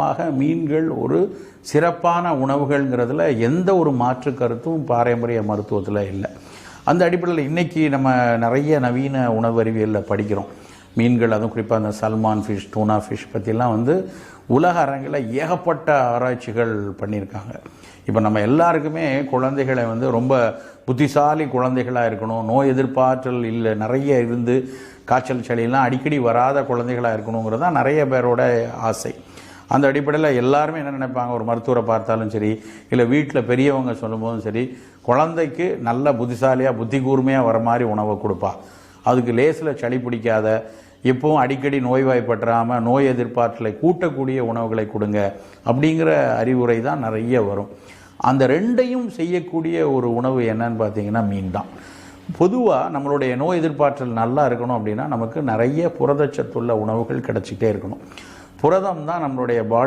மாக மீன்கள் ஒரு சிறப்பான உணவுகள்ங்கிறதுல எந்த ஒரு மாற்று கருத்தும் பாரம்பரிய மருத்துவத்தில் இல்லை. அந்த அடிப்படையில் இன்றைக்கி நம்ம நிறைய நவீன உணவு அறிவியலில் படிக்கிறோம். மீன்கள் அதுவும் குறிப்பாக அந்த சல்மான் ஃபிஷ் டூனா ஃபிஷ் பற்றிலாம் வந்து உலக அரங்கில் ஏகப்பட்ட ஆராய்ச்சிகள் பண்ணியிருக்காங்க. இப்போ நம்ம எல்லாருக்குமே குழந்தைகளை வந்து ரொம்ப புத்திசாலி குழந்தைகளாக இருக்கணும். நோய் எதிர்ப்பாற்றல் இல்லை நிறைய இருந்து காய்ச்சல் சளியெல்லாம் அடிக்கடி வராத குழந்தைகளாக இருக்கணுங்கிறது தான் நிறைய பேரோட ஆசை. அந்த அடிப்படையில் எல்லாருமே என்ன நினைப்பாங்க? ஒரு மருத்துவரை பார்த்தாலும் சரி இல்லை வீட்டில் பெரியவங்க சொல்லும்போதும் சரி குழந்தைக்கு நல்ல புத்திசாலியாக புத்தி கூர்மையாக வர மாதிரி உணவை கொடுப்பா. அதுக்கு லேசில் சளி பிடிக்காத எப்பவும் அடிக்கடி நோய்வாய்ப்பற்றாமல் நோய் எதிர்ப்பாற்றலை கூட்டக்கூடிய உணவுகளை கொடுங்க அப்படிங்கிற அறிவுரை தான் நிறைய வரும். அந்த ரெண்டையும் செய்யக்கூடிய ஒரு உணவு என்னன்னு பார்த்தீங்கன்னா மீன் தான். பொதுவாக நம்மளுடைய நோய் எதிர்ப்பாற்றல் நல்லா இருக்கணும் அப்படின்னா நமக்கு நிறைய புரதச்சத்துள்ள உணவுகள் கிடச்சிக்கிட்டே இருக்கணும். புரதம் தான் நம்மளுடைய பாடி